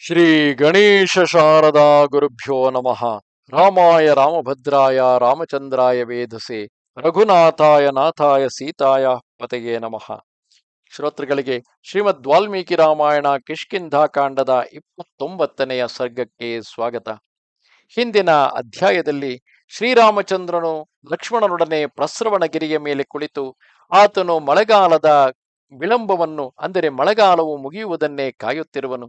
ಶ್ರೀ ಗಣೇಶ ಶಾರದಾ ಗುರುಭ್ಯೋ ನಮಃ. ರಾಮಾಯ ರಾಮಭದ್ರಾಯ ರಾಮಚಂದ್ರಾಯ ವೇಧಸೆ ರಘುನಾಥಾಯ ನಾಥಾಯ ಸೀತಾಯ ಪತೆಯೇ ನಮಃ. ಶ್ರೋತೃಗಳಿಗೆ ಶ್ರೀಮದ್ ವಾಲ್ಮೀಕಿ ರಾಮಾಯಣ ಕಿಷ್ಕಿಂಧಾಕಾಂಡದ ಇಪ್ಪತ್ತೊಂಬತ್ತನೆಯ ಸರ್ಗಕ್ಕೆ ಸ್ವಾಗತ. ಹಿಂದಿನ ಅಧ್ಯಾಯದಲ್ಲಿ ಶ್ರೀರಾಮಚಂದ್ರನು ಲಕ್ಷ್ಮಣನೊಡನೆ ಪ್ರಸ್ರವಣಗಿರಿಯ ಮೇಲೆ ಕುಳಿತು ಆತನು ಮಳೆಗಾಲದ ವಿಳಂಬವನ್ನು, ಅಂದರೆ ಮಳೆಗಾಲವು ಮುಗಿಯುವುದನ್ನೇ ಕಾಯುತ್ತಿರುವನು.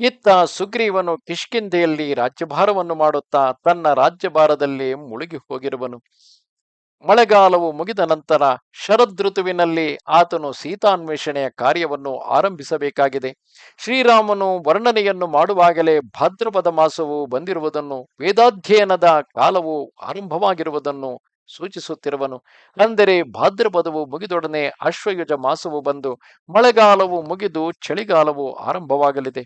ಇತ್ತ ಸುಗ್ರೀವನು ಕಿಷ್ಕಿಂಧೆಯಲ್ಲಿ ರಾಜ್ಯಭಾರವನ್ನು ಮಾಡುತ್ತಾ ತನ್ನ ರಾಜ್ಯಭಾರದಲ್ಲಿ ಮುಳುಗಿ ಹೋಗಿರುವನು ಮಳೆಗಾಲವು ಮುಗಿದ ನಂತರ ಶರದೃತುವಿನಲ್ಲಿ ಆತನು ಸೀತಾನ್ವೇಷಣೆಯ ಕಾರ್ಯವನ್ನು ಆರಂಭಿಸಬೇಕಾಗಿದೆ. ಶ್ರೀರಾಮನು ವರ್ಣನೆಯನ್ನು ಮಾಡುವಾಗಲೇ ಭಾದ್ರಪದ ಮಾಸವು ಬಂದಿರುವುದನ್ನು, ವೇದಾಧ್ಯಯನದ ಕಾಲವು ಆರಂಭವಾಗಿರುವುದನ್ನು ಸೂಚಿಸುತ್ತಿರುವನು. ಅಂದರೆ ಭಾದ್ರಪದವು ಮುಗಿದೊಡನೆ ಅಶ್ವಯುಜ ಮಾಸವು ಬಂದು ಮಳೆಗಾಲವು ಮುಗಿದು ಚಳಿಗಾಲವು ಆರಂಭವಾಗಲಿದೆ.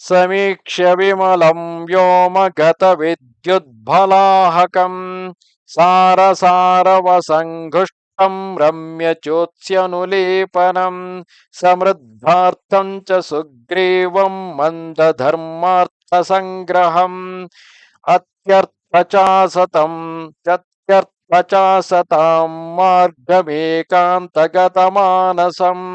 ಸಮೀಕ್ಷೆ ವಿಮಲಂ ವ್ಯೋಮಗತ ವಿದ್ಯುದ್ಬಲಾಹಕಂ ಸಾರ ಸಾರವ ಸಂಘುಷ್ಟಂ ರಮ್ಯ ಚೋತ್ಸ್ಯನುಲೇಪನಂ ಸಮೃದ್ಧಾರ್ಥಂ ಚ ಸುಗ್ರೀವಂ ಮಂದಧರ್ಮಾರ್ಥ ಸಂಗ್ರಹಂ ಅತ್ಯರ್ಥ ಚಾಸತಂ ಚತ್ಯರ್ಥ पचासतां मार्गमेकान्तगतमानसम्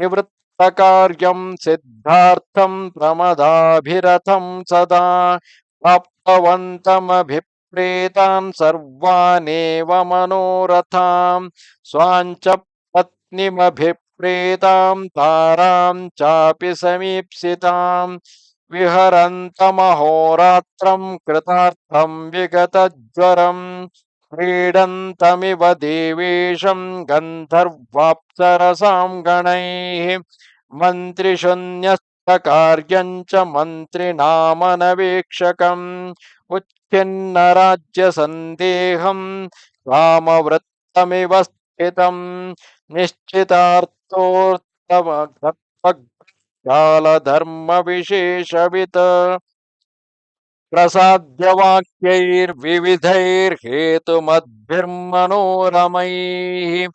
निवृत्तकार्यं सिद्धार्थं प्रमदाभिरथं सदा प्राप्तवन्तमभिप्रेतान् सर्वानेव मनोरथां स्वाञ्च पत्नीमभिप्रेतां तारां चापि समीप्सिताम् विहरन्तमहोरात्रं कृतार्थं विगतज्वरम् क्रीडन्तमिव देवेशं गन्धर्वाप्सरसां गणैः मन्त्रिशून्यस्थकार्यम् च मन्त्रिणामनवेक्षकम् उच्छिन्नराज्यसन्देहम् रामवृत्तमिव स्थितम् निश्चितार्थोऽर्थवद्भक्तजालधर्मविशेषवित् प्रसाद्यवाक्यैर्विविधैर्हेतुमद्भिर्मनोरमैः।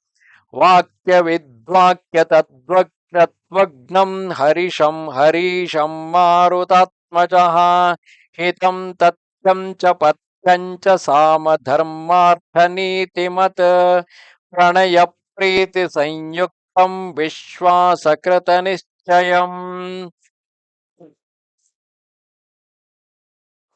वाक्यविद्वाक्यतद्वक्त्रत्वग्नम् हरिशम् हरीशं मारुतात्मजः। हितम् तथ्यम् च प्रणय प्रीति संयुक्त प्रणयप्रीतिसंयुक्तम् विश्वासकृतनिश्चयम्।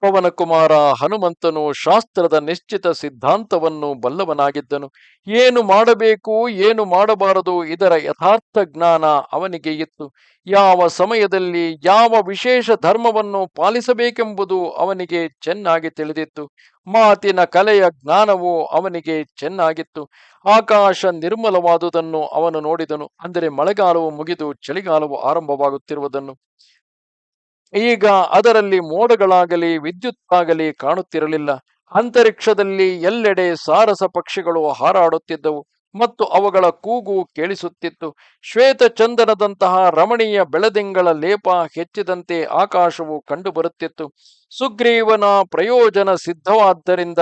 ಪವನ ಕುಮಾರ ಹನುಮಂತನು ಶಾಸ್ತ್ರದ ನಿಶ್ಚಿತ ಸಿದ್ಧಾಂತವನ್ನು ಬಲ್ಲವನಾಗಿದ್ದನು. ಏನು ಮಾಡಬೇಕು, ಏನು ಮಾಡಬಾರದು, ಇದರ ಯಥಾರ್ಥ ಜ್ಞಾನ ಅವನಿಗೆ ಇತ್ತು. ಯಾವ ಸಮಯದಲ್ಲಿ ಯಾವ ವಿಶೇಷ ಧರ್ಮವನ್ನು ಪಾಲಿಸಬೇಕೆಂಬುದು ಅವನಿಗೆ ಚೆನ್ನಾಗಿ ತಿಳಿದಿತ್ತು. ಮಾತಿನ ಕಲೆಯ ಜ್ಞಾನವು ಅವನಿಗೆ ಚೆನ್ನಾಗಿತ್ತು. ಆಕಾಶ ನಿರ್ಮಲವಾದುದನ್ನು ಅವನು ನೋಡಿದನು. ಅಂದರೆ ಮಳೆಗಾಲವು ಮುಗಿದು ಚಳಿಗಾಲವು ಆರಂಭವಾಗುತ್ತಿರುವುದನ್ನು. ಈಗ ಅದರಲ್ಲಿ ಮೋಡಗಳಾಗಲಿ ವಿದ್ಯುತ್ ವಿದ್ಯುತ್ತಾಗಲಿ ಕಾಣುತ್ತಿರಲಿಲ್ಲ. ಅಂತರಿಕ್ಷದಲ್ಲಿ ಎಲ್ಲೆಡೆ ಸಾರಸ ಪಕ್ಷಿಗಳು ಹಾರಾಡುತ್ತಿದ್ದವು ಮತ್ತು ಅವುಗಳ ಕೂಗು ಕೇಳಿಸುತ್ತಿತ್ತು. ಶ್ವೇತ ಚಂದನದಂತಹ ರಮಣೀಯ ಬೆಳದಿಂಗಳ ಲೇಪ ಹೆಚ್ಚಿದಂತೆ ಆಕಾಶವು ಕಂಡುಬರುತ್ತಿತ್ತು. ಸುಗ್ರೀವನ ಪ್ರಯೋಜನ ಸಿದ್ಧವಾದ್ದರಿಂದ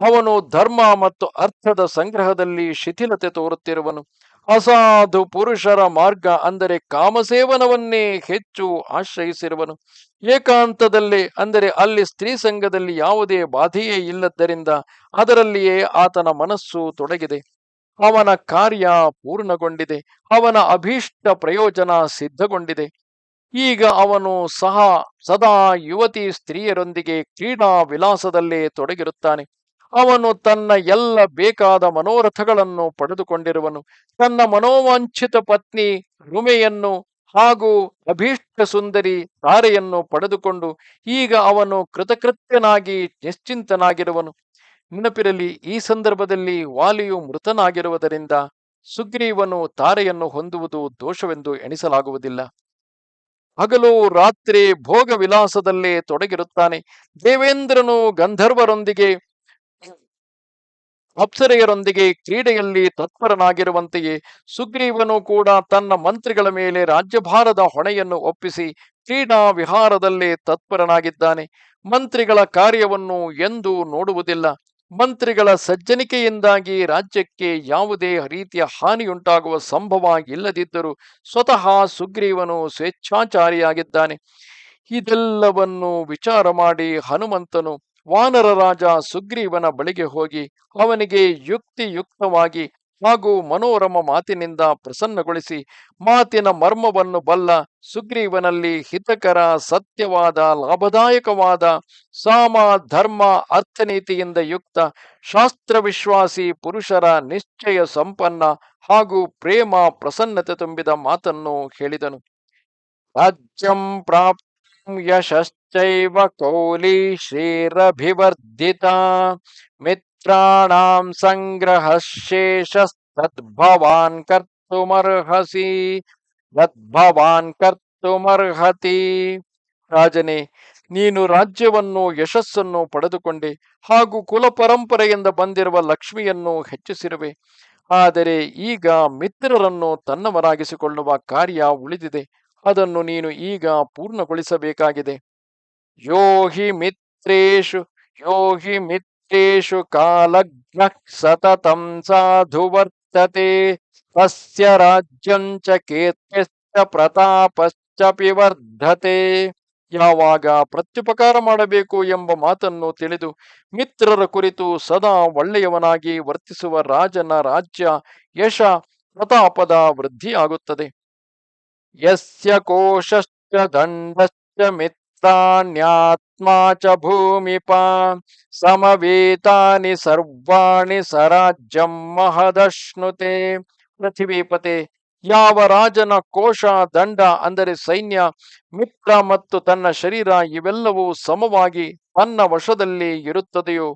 ಅವನು ಧರ್ಮ ಮತ್ತು ಅರ್ಥದ ಸಂಗ್ರಹದಲ್ಲಿ ಶಿಥಿಲತೆ ತೋರುತ್ತಿರುವನು. ಅಸಾಧು ಪುರುಷರ ಮಾರ್ಗ ಅಂದರೆ ಕಾಮಸೇವನವನ್ನೇ ಹೆಚ್ಚು ಆಶ್ರಯಿಸಿರುವನು. ಏಕಾಂತದಲ್ಲಿ ಅಂದರೆ ಅಲ್ಲಿ ಸ್ತ್ರೀ ಸಂಘದಲ್ಲಿ ಯಾವುದೇ ಬಾಧೆಯೇ ಇಲ್ಲದ್ದರಿಂದ ಅದರಲ್ಲಿಯೇ ಆತನ ಮನಸ್ಸು ತೊಡಗಿದೆ. ಅವನ ಕಾರ್ಯ ಪೂರ್ಣಗೊಂಡಿದೆ. ಅವನ ಅಭೀಷ್ಟ ಪ್ರಯೋಜನ ಸಿದ್ಧಗೊಂಡಿದೆ. ಈಗ ಅವನು ಸಹ ಸದಾ ಯುವತಿ ಸ್ತ್ರೀಯರೊಂದಿಗೆ ಕ್ರೀಡಾ ವಿಲಾಸದಲ್ಲೇ ತೊಡಗಿರುತ್ತಾನೆ. ಅವನು ತನ್ನ ಎಲ್ಲ ಬೇಕಾದ ಮನೋರಥಗಳನ್ನು ಪಡೆದುಕೊಂಡಿರುವನು. ತನ್ನ ಮನೋವಾಂಛಿತ ಪತ್ನಿ ರುಮೆಯನ್ನು ಹಾಗೂ ಅಭೀಷ್ಟ ಸುಂದರಿ ತಾರೆಯನ್ನು ಪಡೆದುಕೊಂಡು ಈಗ ಅವನು ಕೃತಕೃತ್ಯನಾಗಿ ನಿಶ್ಚಿಂತನಾಗಿರುವನು. ನೆನಪಿರಲಿ, ಈ ಸಂದರ್ಭದಲ್ಲಿ ವಾಲಿಯು ಮೃತನಾಗಿರುವುದರಿಂದ ಸುಗ್ರೀವನು ತಾರೆಯನ್ನು ಹೊಂದುವುದು ದೋಷವೆಂದು ಎಣಿಸಲಾಗುವುದಿಲ್ಲ. ಹಗಲು ರಾತ್ರಿ ಭೋಗ ವಿಲಾಸದಲ್ಲೇ ತೊಡಗಿರುತ್ತಾನೆ. ದೇವೇಂದ್ರನು ಗಂಧರ್ವರೊಂದಿಗೆ ಅಪ್ಸರೆಯರೊಂದಿಗೆ ಕ್ರೀಡೆಯಲ್ಲಿ ತತ್ಪರನಾಗಿರುವಂತೆಯೇ ಸುಗ್ರೀವನು ಕೂಡ ತನ್ನ ಮಂತ್ರಿಗಳ ಮೇಲೆ ರಾಜ್ಯಭಾರದ ಹೊಣೆಯನ್ನು ಒಪ್ಪಿಸಿ ಕ್ರೀಡಾ ವಿಹಾರದಲ್ಲೇ ತತ್ಪರನಾಗಿದ್ದಾನೆ. ಮಂತ್ರಿಗಳ ಕಾರ್ಯವನ್ನು ಎಂದೂ ನೋಡುವುದಿಲ್ಲ. ಮಂತ್ರಿಗಳ ಸಜ್ಜನಿಕೆಯಿಂದಾಗಿ ರಾಜ್ಯಕ್ಕೆ ಯಾವುದೇ ರೀತಿಯ ಹಾನಿಯುಂಟಾಗುವ ಸಂಭವ ಇಲ್ಲದಿದ್ದರೂ ಸ್ವತಃ ಸುಗ್ರೀವನು ಸ್ವೇಚ್ಛಾಚಾರಿಯಾಗಿದ್ದಾನೆ. ಇದೆಲ್ಲವನ್ನು ವಿಚಾರ ಮಾಡಿ ಹನುಮಂತನು ವಾನರ ರಾಜ ಸುಗ್ರೀವನ ಬಳಿಗೆ ಹೋಗಿ ಅವನಿಗೆ ಯುಕ್ತಿಯುಕ್ತವಾಗಿ ಹಾಗೂ ಮನೋರಮ ಮಾತಿನಿಂದ ಪ್ರಸನ್ನಗೊಳಿಸಿ, ಮಾತಿನ ಮರ್ಮವನ್ನು ಬಲ್ಲ ಸುಗ್ರೀವನಲ್ಲಿ ಹಿತಕರ, ಸತ್ಯವಾದ, ಲಾಭದಾಯಕವಾದ, ಸಾಮ, ಧರ್ಮ, ಅರ್ಥನೀತಿಯಿಂದ ಯುಕ್ತ ಶಾಸ್ತ್ರ ವಿಶ್ವಾಸಿ ಪುರುಷರ ನಿಶ್ಚಯ ಸಂಪನ್ನ ಹಾಗೂ ಪ್ರೇಮ ಪ್ರಸನ್ನತೆ ತುಂಬಿದ ಮಾತನ್ನು ಹೇಳಿದನು. ರಾಜ್ಯಂ ಪ್ರಾಪ್ ಯಶಶ್ಚೈವ ಕೌಲಿ ಶ್ರೀರಭಿವರ್ಧಿತ ಮಿತ್ರಾಣಾಂ ಸಂಗ್ರಹ ಶೇಷಸ್ತದ್ಭವಾನ್ ಕರ್ತುಮರ್ಹಸಿ ತದ್ಭವಾನ್ ಕರ್ತುಮರ್ಹತಿ ರಾಜನೇ ನೀನು ರಾಜ್ಯವನ್ನು, ಯಶಸ್ಸನ್ನು ಪಡೆದುಕೊಂಡೆ ಹಾಗೂ ಕುಲ ಪರಂಪರೆಯಿಂದ ಬಂದಿರುವ ಲಕ್ಷ್ಮಿಯನ್ನು ಹೆಚ್ಚಿಸಿರುವೆ. ಆದರೆ ಈಗ ಮಿತ್ರರನ್ನು ತನ್ನವರಾಗಿಸಿಕೊಳ್ಳುವ ಕಾರ್ಯ ಉಳಿದಿದೆ. ಅದನ್ನು ನೀನು ಈಗ ಪೂರ್ಣಗೊಳಿಸಬೇಕಾಗಿದೆ. ಯೋಹಿ ಮಿತ್ರೇಶು ಯೋ ಹಿ ಮಿತ್ರೇಶು ಕಾಲಜ್ಞ ಸತತಂ ಸಾಧು ವರ್ತತೆ. ತಸ್ಯ ರಾಜ್ಯಂ ಚ ಕೀರ್ತಿಶ್ಚ ಪ್ರತಾಪಶ್ಚ ವರ್ಧತೆ ಯಾವಾಗ ಪ್ರತ್ಯುಪಕಾರ ಮಾಡಬೇಕು ಎಂಬ ಮಾತನ್ನು ತಿಳಿದು ಮಿತ್ರರ ಕುರಿತು ಸದಾ ಒಳ್ಳೆಯವನಾಗಿ ವರ್ತಿಸುವ ರಾಜನ ರಾಜ್ಯ ಯಶ ಪ್ರತಾಪದ ವೃದ್ಧಿಯಾಗುತ್ತದೆ. ಯಸ್ಯ ಕೋಶಶ್ಚ ದಂಡಶ್ಚ ಮಿತ್ರಾನ್ಯಾತ್ಮಾ ಚ ಭೂಮಿಪ ಸಮವೇತಾನಿ ಸರ್ವಾಣಿ ಸರಾಜ್ಯಂ ಮಹದಶ್ನುತೆ ಪೃಥಿವೀಪತೆ ಯಾವ ರಾಜನ ಕೋಶ ದಂಡ ಅಂದರೆ ಸೈನ್ಯ, ಮಿತ್ರ ಮತ್ತು ತನ್ನ ಶರೀರ ಇವೆಲ್ಲವೂ ಸಮವಾಗಿ ತನ್ನ ವಶದಲ್ಲಿ ಇರುತ್ತದೆಯೋ,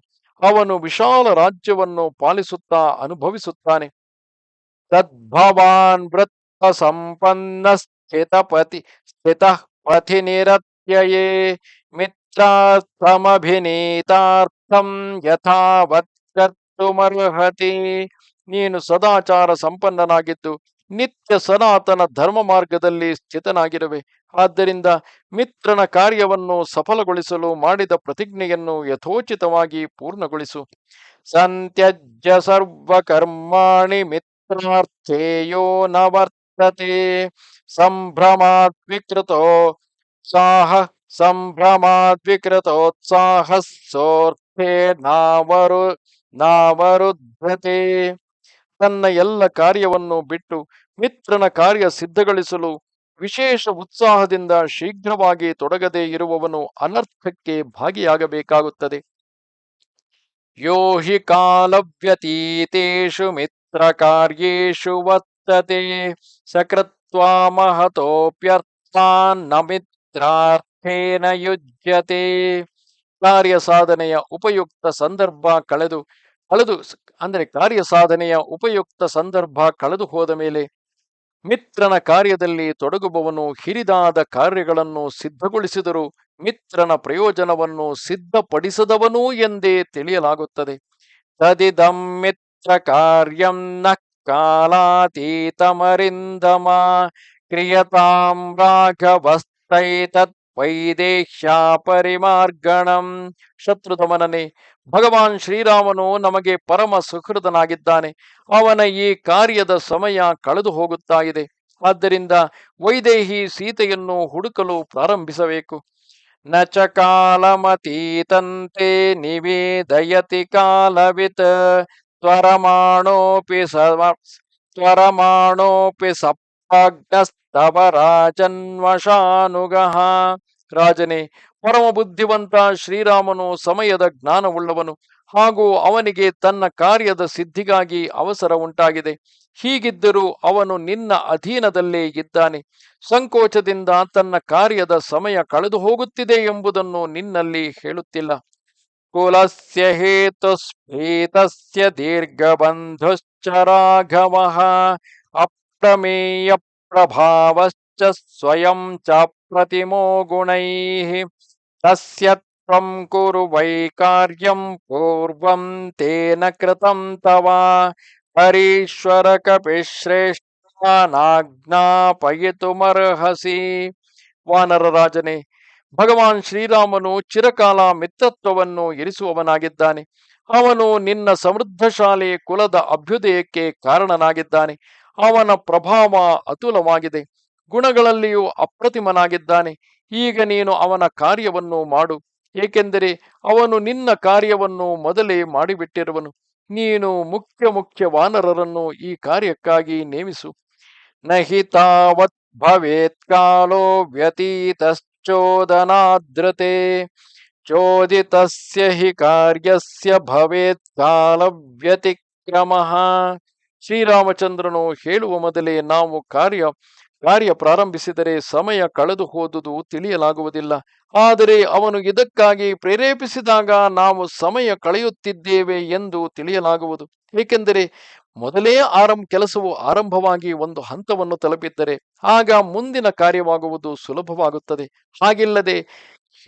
ಅವನು ವಿಶಾಲ ರಾಜ್ಯವನ್ನು ಪಾಲಿಸುತ್ತಾ ಅನುಭವಿಸುತ್ತಾನೆ. ತದ್ಭವಾನ್ ವೃತ್ತ ಸಂಪನ್ನ ಸ್ಥಿತಪತಿ ಸ್ಥಿತ ಪಥಿ ನಿರತ್ಯಯೇ ಮಿತ್ರ ಯಥಾವತ್ ಕರ್ತುಮರ್ಹತಿ. ನೀನು ಸದಾಚಾರ ಸಂಪನ್ನನಾಗಿದ್ದು ನಿತ್ಯ ಸನಾತನ ಧರ್ಮ ಮಾರ್ಗದಲ್ಲಿ ಸ್ಥಿತನಾಗಿರುವೆ. ಆದ್ದರಿಂದ ಮಿತ್ರನ ಕಾರ್ಯವನ್ನು ಸಫಲಗೊಳಿಸಲು ಮಾಡಿದ ಪ್ರತಿಜ್ಞೆಯನ್ನು ಯಥೋಚಿತವಾಗಿ ಪೂರ್ಣಗೊಳಿಸು. ಸಂತ್ಯಜ್ಯ ಸರ್ವಕರ್ಮಾಣಿ ಮಿತ್ರಾರ್ಥೇಯೋ ನ ವರ್ತತೆ ಸಂಭ್ರಮಾತ್ ವಿಕೃತೋ ಸಾಹ ಸಂಭ್ರಮಾತ್ ವಿಕೃತೋತ್ಸಾಹ ಸೋರ್ಥೇ ನಾವರು ನಾವರುದ್ಧತೆ ತನ್ನ ಎಲ್ಲ ಕಾರ್ಯವನ್ನು ಬಿಟ್ಟು ಮಿತ್ರನ ಕಾರ್ಯ ಸಿದ್ಧಗೊಳಿಸಲು ವಿಶೇಷ ಉತ್ಸಾಹದಿಂದ ಶೀಘ್ರವಾಗಿ ತೊಡಗದೇ ಇರುವವನು ಅನರ್ಥಕ್ಕೆ ಭಾಗಿಯಾಗಬೇಕಾಗುತ್ತದೆ. ಯೋ ಹಿ ಕಾಲವ್ಯತೀತೇಷು ಮಿತ್ರ ಕಾರ್ಯೇಷು ವರ್ತತೆ ನ ಮಿತ್ರಾರ್ಥೇನ ಯುಜ್ಯತೆ ಕಾರ್ಯ ಸಾಧನೆಯ ಉಪಯುಕ್ತ ಸಂದರ್ಭ ಕಳೆದು ಕಳೆದು ಅಂದರೆ ಕಾರ್ಯ ಸಾಧನೆಯ ಉಪಯುಕ್ತ ಸಂದರ್ಭ ಕಳೆದು ಹೋದ ಮೇಲೆ ಮಿತ್ರನ ಕಾರ್ಯದಲ್ಲಿ ತೊಡಗುವವನು ಹಿರಿದಾದ ಕಾರ್ಯಗಳನ್ನು ಸಿದ್ಧಗೊಳಿಸಿದರೂ ಮಿತ್ರನ ಪ್ರಯೋಜನವನ್ನು ಸಿದ್ಧಪಡಿಸದವನು ಎಂದೇ ತಿಳಿಯಲಾಗುತ್ತದೆ. ತದಿದಂ ಮಿತ್ರ ಕಾರ್ಯಂ ನ ಕಾಲಾತೀತಮರಿಂದಮ ಕ್ರಿಯತಾಂ ರಾಘವಸ್ತೈತತ್ ವೈದೇಶ್ಯಾ ಪರಿಮಾರ್ಗಣಂ ಶತ್ರುಧಮನನೆ ಭಗವಾನ್ ಶ್ರೀರಾಮನು ನಮಗೆ ಪರಮ ಸುಹೃದನಾಗಿದ್ದಾನೆ, ಅವನ ಈ ಕಾರ್ಯದ ಸಮಯ ಕಳೆದು ಹೋಗುತ್ತಾ ಇದೆ, ಆದ್ದರಿಂದ ವೈದೇಹಿ ಸೀತೆಯನ್ನು ಹುಡುಕಲು ಪ್ರಾರಂಭಿಸಬೇಕು. ನ ಚ ಕಾಲಮತೀತಂತೆ ನಿವೇದಯತಿ ಕಾಲವಿತ್ ಸವ ತ್ವರಮಾಣೋಪಿ ಸಪ್ತಗ್ನಸ್ತವ ರಾಜನ್ವಶಾನುಗಃ ರಾಜನೇ ಪರಮ ಬುದ್ಧಿವಂತ ಶ್ರೀರಾಮನು ಸಮಯದ ಜ್ಞಾನವುಳ್ಳವನು ಹಾಗೂ ಅವನಿಗೆ ತನ್ನ ಕಾರ್ಯದ ಸಿದ್ಧಿಗಾಗಿ ಅವಸರ ಉಂಟಾಗಿದೆ. ಹೀಗಿದ್ದರೂ ಅವನು ನಿನ್ನ ಅಧೀನದಲ್ಲೇ ಇದ್ದಾನೆ. ಸಂಕೋಚದಿಂದ ತನ್ನ ಕಾರ್ಯದ ಸಮಯ ಕಳೆದು ಹೋಗುತ್ತಿದೆ ಎಂಬುದನ್ನು ನಿನ್ನಲ್ಲಿ ಹೇಳುತ್ತಿಲ್ಲ. ಕುಲಸ್ಯ ಹೇತುಸ್ಫೀತಸ್ಯ ದೀರ್ಘಬಂಧುಶ್ಚ ರಾಘವಃ ಅಪ್ರಮೇಯ ಪ್ರಭಾವಶ್ಚ ಸ್ವಯಂ ಚ ಪ್ರತಿಮೋ ಗುಣೈಃ ತಸ್ಯ ತ್ವಂ ಕುರು ವೈ ಕಾರ್ಯಂ ಪೂರ್ವಂ ತೇನ ಕೃತಂ ತವ ಹರೀಶ್ವರ ಕಪಿಶ್ರೇಷ್ಠನಾಜ್ಞಾಪಯಿತುಮರ್ಹಸಿ ವಾನರ ರಾಜನೇ ಭಗವಾನ್ ಶ್ರೀರಾಮನು ಚಿರಕಾಲ ಮಿತ್ರತ್ವವನ್ನು ಇರಿಸುವವನಾಗಿದ್ದಾನೆ ಅವನು ನಿನ್ನ ಸಮೃದ್ಧಶಾಲಿ ಕುಲದ ಅಭ್ಯುದಯಕ್ಕೆ ಕಾರಣನಾಗಿದ್ದಾನೆ. ಅವನ ಪ್ರಭಾವ ಅತುಲವಾಗಿದೆ. ಗುಣಗಳಲ್ಲಿಯೂ ಅಪ್ರತಿಮನಾಗಿದ್ದಾನೆ. ಈಗ ನೀನು ಅವನ ಕಾರ್ಯವನ್ನು ಮಾಡು. ಏಕೆಂದರೆ ಅವನು ನಿನ್ನ ಕಾರ್ಯವನ್ನು ಮೊದಲೇ ಮಾಡಿಬಿಟ್ಟಿರುವನು. ನೀನು ಮುಖ್ಯ ಮುಖ್ಯ ವಾನರರನ್ನು ಈ ಕಾರ್ಯಕ್ಕಾಗಿ ನೇಮಿಸು. ನಹಿತಾವತ್ ಭವೇತ್ ಕಾಲೋ ವ್ಯತೀತಶ್ಚೋದನಾದ್ರತೆ ಚೋದಿತಸ್ಯ ಹಿ ಕಾರ್ಯಸ್ಯ ಭವೇತ್ ಕಾಲ ವ್ಯತಿಕ್ರಮ ಶ್ರೀರಾಮಚಂದ್ರನು ಹೇಳುವ ಮೊದಲೇ ನಾವು ಕಾರ್ಯ ಕಾರ್ಯ ಪ್ರಾರಂಭಿಸಿದರೆ ಸಮಯ ಕಳೆದು ಹೋದುದು ತಿಳಿಯಲಾಗುವುದಿಲ್ಲ. ಆದರೆ ಅವನು ಇದಕ್ಕಾಗಿ ಪ್ರೇರೇಪಿಸಿದಾಗ ನಾವು ಸಮಯ ಕಳೆಯುತ್ತಿದ್ದೇವೆ ಎಂದು ತಿಳಿಯಲಾಗುವುದು. ಏಕೆಂದರೆ ಮೊದಲೇ ಆರಂಭ ಕೆಲಸವು ಆರಂಭವಾಗಿ ಒಂದು ಹಂತವನ್ನು ತಲುಪಿದ್ದರೆ ಆಗ ಮುಂದಿನ ಕಾರ್ಯವಾಗುವುದು ಸುಲಭವಾಗುತ್ತದೆ. ಹಾಗಿಲ್ಲದೆ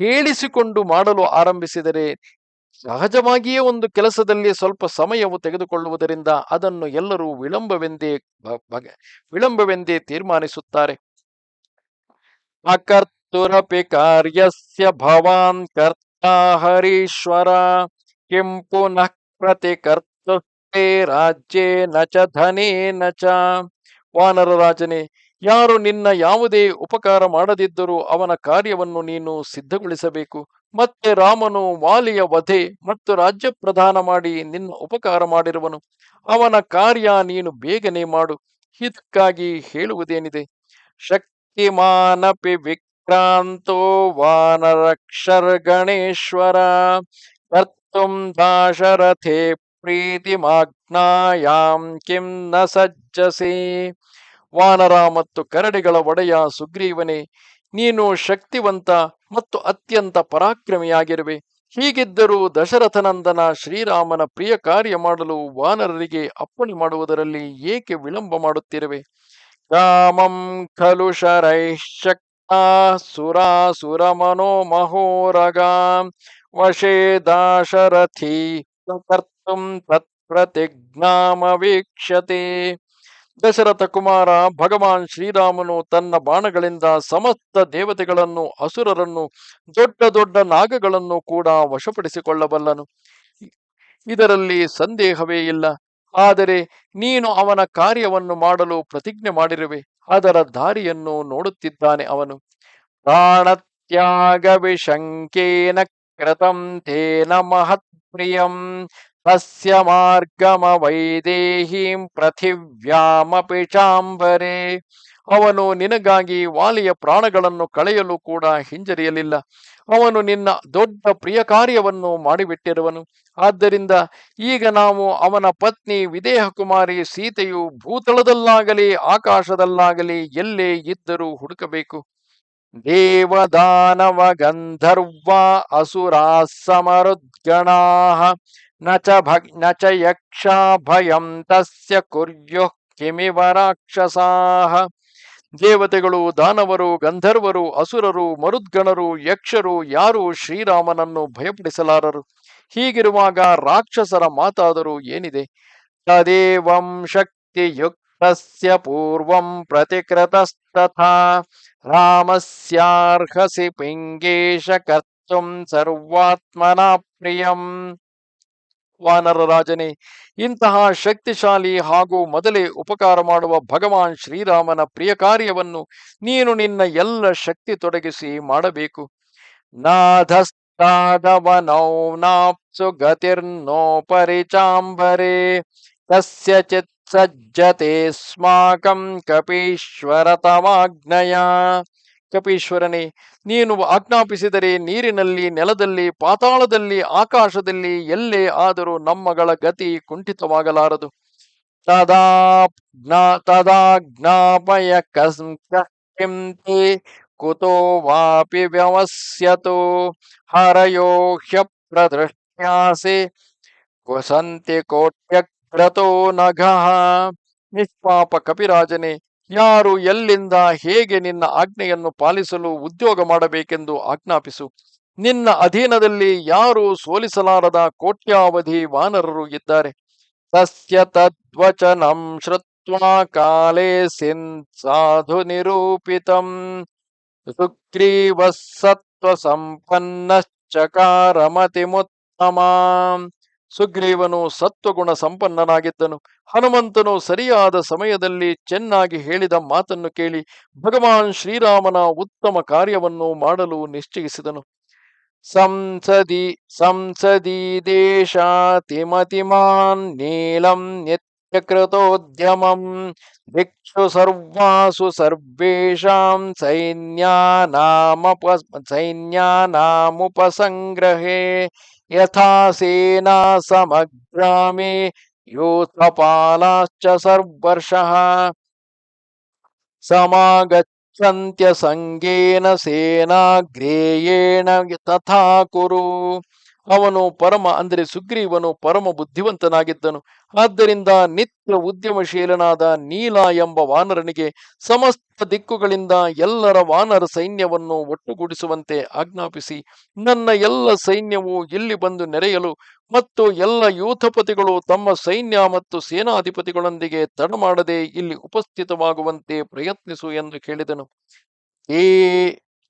ಹೇಳಿಸಿಕೊಂಡು ಮಾಡಲು ಆರಂಭಿಸಿದರೆ ಸಹಜವಾಗಿಯೇ ಒಂದು ಕೆಲಸದಲ್ಲಿ ಸ್ವಲ್ಪ ಸಮಯವು ತೆಗೆದುಕೊಳ್ಳುವುದರಿಂದ ಅದನ್ನು ಎಲ್ಲರೂ ವಿಳಂಬವೆಂದೇ ವಿಳಂಬವೆಂದೇ ತೀರ್ಮಾನಿಸುತ್ತಾರೆ. ಅಕರ್ತುರಪಿ ಕಾರ್ಯಸ್ಯ ಭವಾನ್ ಕರ್ತ ಹರೀಶ್ವರ ಕಿಂ ಪುನಃ ಪ್ರತಿಕರ್ತುಸ್ತೆ ರಾಜ್ಯೇ ನಚ ಧನೇ ನಚ ವಾನರ ರಾಜನೇ, ಯಾರು ನಿನ್ನ ಯಾವುದೇ ಉಪಕಾರ ಮಾಡದಿದ್ದರೂ ಅವನ ಕಾರ್ಯವನ್ನು ನೀನು ಸಿದ್ಧಗೊಳಿಸಬೇಕು. ಮತ್ತೆ ರಾಮನು ವಾಲಿಯ ವಧೆ ಮತ್ತು ರಾಜ್ಯ ಪ್ರಧಾನ ಮಾಡಿ ನಿನ್ನ ಉಪಕಾರ ಮಾಡಿರುವನು. ಅವನ ಕಾರ್ಯ ನೀನು ಬೇಗನೆ ಮಾಡು. ಇದಕ್ಕಾಗಿ ಹೇಳುವುದೇನಿದೆ? ಶಕ್ತಿಮಾನಪಿ ವಿಕ್ರಾಂತೋ ವಾನರಕ್ಷರ್ ಗಣೇಶ್ವರ. ಕರ್ತು ದಾಶರಥೆ ಪ್ರೀತಿಮಾಜ್ಞಾಯಾಂ ಕಿಂ ನ ಸಜ್ಜಸಿ. ವಾನರ ಮತ್ತು ಕರಡಿಗಳ ಒಡೆಯ ಸುಗ್ರೀವನೇ, ನೀನು ಶಕ್ತಿವಂತ ಮತ್ತು ಅತ್ಯಂತ ಪರಾಕ್ರಮಿಯಾಗಿರುವೆ. ಹೀಗಿದ್ದರೂ ದಶರಥನಂದನ ಶ್ರೀರಾಮನ ಪ್ರಿಯ ಕಾರ್ಯ ಮಾಡಲು ವಾನರರಿಗೆ ಅಪ್ಪಣೆ ಮಾಡುವುದರಲ್ಲಿ ಏಕೆ ವಿಳಂಬ ಮಾಡುತ್ತಿರುವೆ? ಕಾಮಂ ಖಲು ಶಕ್ತಾ ಮನೋ ಮನೋಮಹೋರಗ ವಶೇ ದಾಶರಥಿ. ಕರ್ತುಂ ತತ್ಪ್ರತಿಜ್ಞಾಮವೀಕ್ಷತೆ ದಶರಥ ಕುಮಾರ ಭಗವಾನ್ ಶ್ರೀರಾಮನು ತನ್ನ ಬಾಣಗಳಿಂದ ಸಮಸ್ತ ದೇವತೆಗಳನ್ನು, ಅಸುರರನ್ನು, ದೊಡ್ಡ ದೊಡ್ಡ ನಾಗಗಳನ್ನು ಕೂಡ ವಶಪಡಿಸಿಕೊಳ್ಳಬಲ್ಲನು. ಇದರಲ್ಲಿ ಸಂದೇಹವೇ ಇಲ್ಲ. ಆದರೆ ನೀನು ಅವನ ಕಾರ್ಯವನ್ನು ಮಾಡಲು ಪ್ರತಿಜ್ಞೆ ಮಾಡಿರುವೆ. ಅದರ ದಾರಿಯನ್ನು ನೋಡುತ್ತಿದ್ದಾನೆ ಅವನು. ಪ್ರಾಣತ್ಯಾಗ ವಿಶಂಕೇನ ಕೃತಂ ತೇನ ಮಹತ್ಪ್ರಿಯಂ ತಸ್ಯ ಮಾರ್ಗಮ ವೈದೇಹೀಂ ಪೃಥಿವ್ಯಾಮಪಿ ಚಾಂಬರೆ ಅವನು ನಿನಗಾಗಿ ವಾಲಿಯ ಪ್ರಾಣಗಳನ್ನು ಕಳೆಯಲು ಕೂಡ ಹಿಂಜರಿಯಲಿಲ್ಲ. ಅವನು ನಿನ್ನ ದೊಡ್ಡ ಪ್ರಿಯ ಕಾರ್ಯವನ್ನು ಮಾಡಿಬಿಟ್ಟಿರುವನು. ಆದ್ದರಿಂದ ಈಗ ನಾವು ಅವನ ಪತ್ನಿ ವಿದೇಹ ಕುಮಾರಿ ಸೀತೆಯು ಭೂತಳದಲ್ಲಾಗಲಿ ಆಕಾಶದಲ್ಲಾಗಲಿ ಎಲ್ಲೇ ಇದ್ದರೂ ಹುಡುಕಬೇಕು. ದೇವದಾನವ ಗಂಧರ್ವ ಅಸುರಾ ಸಮರುದ್ಗಣಾ ಭಯಂ ತಸ್ಯ ಕುರ್ಯು ಕಿಮಿವ ರಾಕ್ಷಸಾಹ ದೇವತೆಗಳು ದಾನವರು, ಗಂಧರ್ವರು, ಅಸುರರು, ಮರುದ್ಗಣರು, ಯಕ್ಷರು, ಯಾರು ಶ್ರೀರಾಮನನ್ನು ಭಯಪಡಿಸಲಾರರು? ಹೀಗಿರುವಾಗ ರಾಕ್ಷಸರ ಮಾತಾದರೂ ಏನಿದೆ? ತದೇವಂ ಶಕ್ತಿಯುಕ್ತಸ್ಯ ಪೂರ್ವಂ ಪ್ರತಿಕೃತಸ್ತಥಾ। ರಾಮಸ್ಯಾರ್ಹಸಿ ಪಿಂಗೇಶ ಕರ್ತು ಸರ್ವಾತ್ಮನಾ ಪ್ರಿಯಂ। ವಾನರ ರಾಜನೇ, ಇಂತಹ ಶಕ್ತಿಶಾಲಿ ಹಾಗೂ ಮೊದಲೇ ಉಪಕಾರ ಮಾಡುವ ಭಗವಾನ್ ಶ್ರೀರಾಮನ ಪ್ರಿಯ ಕಾರ್ಯವನ್ನು ನೀನು ನಿನ್ನ ಎಲ್ಲ ಶಕ್ತಿ ತೊಡಗಿಸಿ ಮಾಡಬೇಕು. ನಾಧಸ್ತಾದವನೌ ನಾಪ್ಸು ಗತಿರ್ನೋ ಪರಿಚಾಂಬರೆ ಕಸ್ಯಚಿತ್ ಸಜ್ಜತೆ ಸ್ಮಾಕಂ ಕಪೀಶ್ವರ ತವಾಜ್ಞಯ ಕಪೀಶ್ವರನೇ, ನೀನು ಆಜ್ಞಾಪಿಸಿದರೆ ನೀರಿನಲ್ಲಿ, ನೆಲದಲ್ಲಿ, ಪಾತಾಳದಲ್ಲಿ, ಆಕಾಶದಲ್ಲಿ ಎಲ್ಲೇ ಆದರೂ ನಮ್ಮಗಳ ಗತಿ ಕುಂಠಿತವಾಗಲಾರದು. ತದಾ ಜ್ಞಾ ಕಿಂ ಕುತೋ ವಾಪಿ ವ್ಯವಸ್ಯತೋ, ಹರಯೋ ಹ್ಯಪ್ರದೃಷ್ಟ್ಯಾಸೆ, ಕುಸಂತಿ ಕೋಟ್ಯಕ್ರತೋ ನಘಃ ನಿಷ್ಪಾಪ ಕಪಿರಾಜನೇ ಯಾರು ಎಲ್ಲಿಂದ ಹೇಗೆ ನಿನ್ನ ಆಜ್ಞೆಯನ್ನು ಪಾಲಿಸಲು ಉದ್ಯೋಗ ಮಾಡಬೇಕೆಂದು ಆಜ್ಞಾಪಿಸು. ನಿನ್ನ ಅಧೀನದಲ್ಲಿ ಯಾರು ಸೋಲಿಸಲಾರದ ಕೋಟ್ಯಾವಧಿ ವಾನರರು ಇದ್ದಾರೆ. ತಸ್ಯ ತದ್ವಚನಂ ಶ್ರುತ್ವಾ ಕಾಲೇ ಸಿನ್ ಸಾಧು ನಿರೂಪಿತಂ. ಸುಗ್ರೀವ ಸತ್ವ ಸಂಪನ್ನಶ್ಚಕಾರ ಸುಗ್ರೀವನು ಸತ್ವಗುಣ ಸಂಪನ್ನನಾಗಿದ್ದನು. ಹನುಮಂತನು ಸರಿಯಾದ ಸಮಯದಲ್ಲಿ ಚೆನ್ನಾಗಿ ಹೇಳಿದ ಮಾತನ್ನು ಕೇಳಿ ಭಗವಾನ್ ಶ್ರೀರಾಮನ ಉತ್ತಮ ಕಾರ್ಯವನ್ನು ಮಾಡಲು ನಿಶ್ಚಯಿಸಿದನು. ಸಂಸದಿ ಸಂಸದಿ ದೇಶಾತಿಮತಿಮಾನ್ ನೀಲಂ ನಿತ್ಯಕೃತೋದ್ಯಮಂ ದಿಕ್ಷು ಸರ್ವಾಸು ಸರ್ವೇಷಾಂ ಸೈನ್ಯಾನಾಮಪ ಸೈನ್ಯಾನಾಮುಪಸಂಗ್ರಹೇ ಯಥಾ ಸೇನಾ ಸಮಗ್ರಾಮೇ ಯೂಥಪಾಲಾಶ್ಚ ಸರ್ವರ್ಷಃ ಸಮಾಗಚ್ಛಂತ್ಯ ಸಂಗೇನ ಸೇನಾಗ್ರೇಯೇಣ ತಥಾ ಕುರು ಅವನು ಪರಮ, ಅಂದರೆ ಸುಗ್ರೀವನು ಪರಮ ಬುದ್ಧಿವಂತನಾಗಿದ್ದನು. ಆದ್ದರಿಂದ ನಿತ್ಯ ಉದ್ಯಮಶೀಲನಾದ ನೀಲ ಎಂಬ ವಾನರನಿಗೆ ಸಮಸ್ತ ದಿಕ್ಕುಗಳಿಂದ ಎಲ್ಲರ ವಾನರ ಸೈನ್ಯವನ್ನು ಒಟ್ಟುಗೂಡಿಸುವಂತೆ ಆಜ್ಞಾಪಿಸಿ, ನನ್ನ ಎಲ್ಲ ಸೈನ್ಯವು ಇಲ್ಲಿ ಬಂದು ನೆರೆಯಲು ಮತ್ತು ಎಲ್ಲ ಯೂಥಪತಿಗಳು ತಮ್ಮ ಸೈನ್ಯ ಮತ್ತು ಸೇನಾಧಿಪತಿಗಳೊಂದಿಗೆ ತಡಮಾಡದೆ ಇಲ್ಲಿ ಉಪಸ್ಥಿತವಾಗುವಂತೆ ಪ್ರಯತ್ನಿಸು ಎಂದು ಕೇಳಿದನು. ಏ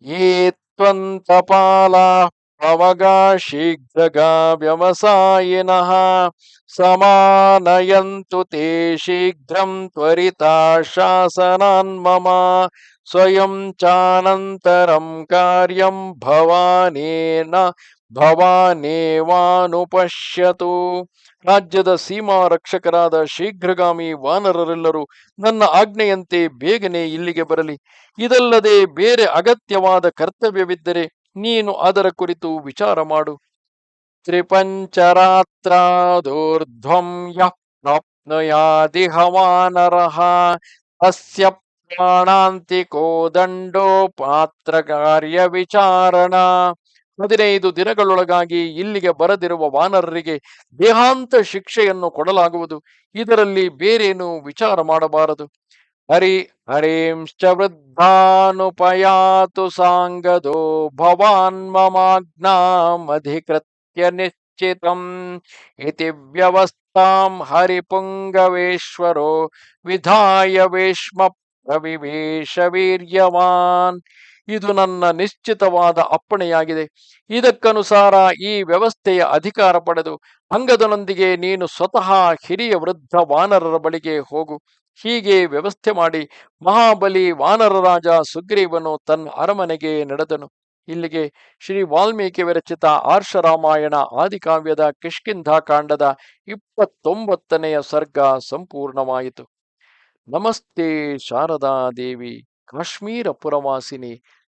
ಏ ತ್ವಂತಪಾಲ ಶೀಘ್ರಗ ವ್ಯವಸಾಯಿನಃ ಸಮಾನಯಂತು ತೇ ಶೀಘ್ರಂ ತ್ವರಿತಾ ಶಾಸನಾನ್ ಮಮ ಸ್ವಯಂ ಚಾನಂತರಂ ಕಾರ್ಯಂ ಭವಾನೇನ ಭವಾನೇವಾನುಪಶ್ಯತು ರಾಜ್ಯದ ಸೀಮಾ ರಕ್ಷಕರಾದ ಶೀಘ್ರಗಾಮಿ ವಾನರರೆಲ್ಲರೂ ನನ್ನ ಆಜ್ಞೆಯಂತೆ ಬೇಗನೆ ಇಲ್ಲಿಗೆ ಬರಲಿ. ಇದಲ್ಲದೆ ಬೇರೆ ಅಗತ್ಯವಾದ ಕರ್ತವ್ಯವಿದ್ದರೆ ನೀನು ಅದರ ಕುರಿತು ವಿಚಾರ ಮಾಡು. ತ್ರಿಪಂಚರಾತ್ರಾದೂರ್ಧ್ವಂ ಯಃ ವಾನರಃ ಅಸ್ಯ ಪ್ರಾಣಾಂತಿಕೋ ದಂಡೋ ಪಾತ್ರ ಕಾರ್ಯ ವಿಚಾರಣ. ಹದಿನೈದು ದಿನಗಳೊಳಗಾಗಿ ಇಲ್ಲಿಗೆ ಬರದಿರುವ ವಾನರರಿಗೆ ದೇಹಾಂತ ಶಿಕ್ಷೆಯನ್ನು ಕೊಡಲಾಗುವುದು. ಇದರಲ್ಲಿ ಬೇರೇನು ವಿಚಾರ ಮಾಡಬಾರದು. हरि हरिश्च वृद्धानुपयातु तो भवान् ममाज्ञामधिकृत्य निश्चितम् इति व्यवस्थाम् हरिपुङ्गवेश्वरो विधाय वेश्म प्रविवेश वीर्यवान् ಇದು ನನ್ನ ನಿಶ್ಚಿತವಾದ ಅಪ್ಪಣೆಯಾಗಿದೆ. ಇದಕ್ಕನುಸಾರ ಈ ವ್ಯವಸ್ಥೆಯ ಅಧಿಕಾರ ಪಡೆದು ಅಂಗದನೊಂದಿಗೆ ನೀನು ಸ್ವತಃ ಹಿರಿಯ ವೃದ್ಧ ವಾನರರ ಬಳಿಗೆ ಹೋಗು. ಹೀಗೆ ವ್ಯವಸ್ಥೆ ಮಾಡಿ ಮಹಾಬಲಿ ವಾನರ ರಾಜ ಸುಗ್ರೀವನು ತನ್ನ ಅರಮನೆಗೆ ನಡೆದನು. ಇಲ್ಲಿಗೆ ಶ್ರೀ ವಾಲ್ಮೀಕಿ ವಿರಚಿತ ಆರ್ಷ ರಾಮಾಯಣ ಆದಿಕಾವ್ಯದ ಕಿಷ್ಕಿಂಧಾ ಕಾಂಡದ ಇಪ್ಪತ್ತೊಂಬತ್ತನೆಯ ಸರ್ಗ ಸಂಪೂರ್ಣವಾಯಿತು. ನಮಸ್ತೆ ಶಾರದಾ ದೇವಿ, ಕಾಶ್ಮೀರ ಪುರವಾಸಿನಿ.